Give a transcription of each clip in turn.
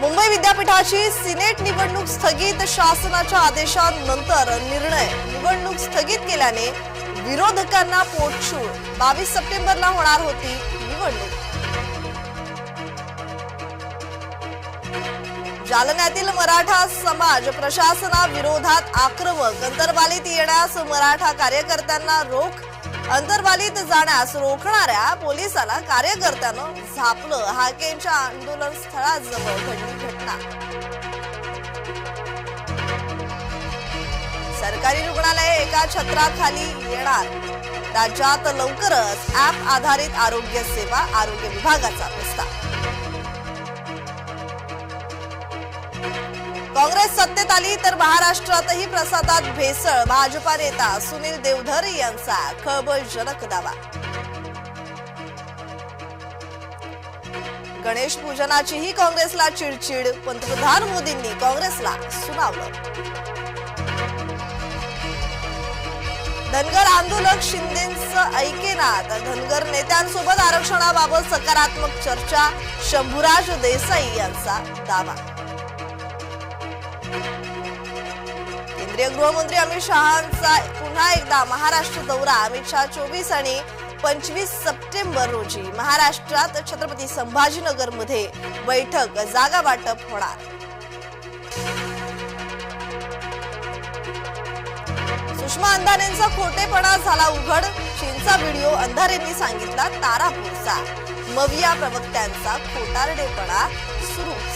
मुंबई विद्यापीठाची सिनेट निवडणूक स्थगित शासनाच्या आदेशानंतर निर्णय निवडणूक स्थगित केल्याने विरोधकांना पोटशूळ बावीस सप्टेंबरला होणार होती निवडणूक. जालन्यातील मराठा समाज प्रशासनाविरोधात आक्रमक अंतर्वालीत येण्यास मराठा कार्यकर्त्यांना रोख अंतरवालीत जाण्यास रोखणाऱ्या पोलिसाला कार्यकर्त्यानं झापलं. हाकेच्या आंदोलन स्थळाजवळ घडली घटना. सरकारी रुग्णालय एका छत्राखाली येणार. राज्यात लवकरच ऍप आधारित आरोग्य सेवा आरोग्य विभागाचा प्रस्ताव. काँग्रेस सत्तेत आली तर महाराष्ट्रातही प्रसादात भेसळ. भाजपा नेता सुनील देवधर यांचा खळबळजनक दावा. गणेश पूजनाचीही काँग्रेसला चिडचिड. पंतप्रधान मोदींनी काँग्रेसला सुनावलं. धनगर आंदोलक शिंदेचं ऐकेनात. धनगर नेत्यांसोबत आरक्षणाबाबत सकारात्मक चर्चा. शंभूराज देसाई यांचा दावा. केंद्रीय गृहमंत्री अमित शहांचा पुन्हा एकदा महाराष्ट्र दौरा. अमित शहा चोवीस आणि पंचवीस सप्टेंबर रोजी महाराष्ट्रात छत्रपती संभाजीनगरमध्ये बैठक जागा वाटप होणार. सुषमा अंधारेंचा खोटेपणा झाला उघड. चीनचा व्हिडिओ अंधारेंनी सांगितला तारापूरचा मविया प्रवक्त्यांचा खोटारडेपणा सुरूच.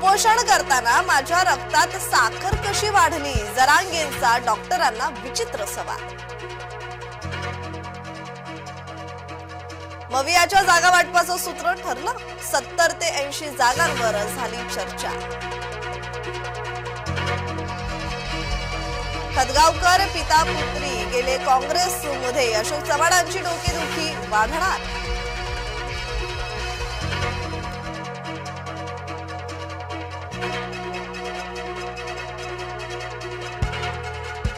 उपोषण करताना माझ्या रक्तात साखर कशी वाढली? जरांगेंचा डॉक्टरांना विचित्र सवाल. मवियाच्या जागा वाटपाचं सूत्र ठरलं? सत्तर ते ऐंशी जागांवर झाली चर्चा. खदगावकर पिता पुत्री गेले काँग्रेसमध्ये. अशोक चव्हाणांची डोकेदुखी वाढणार?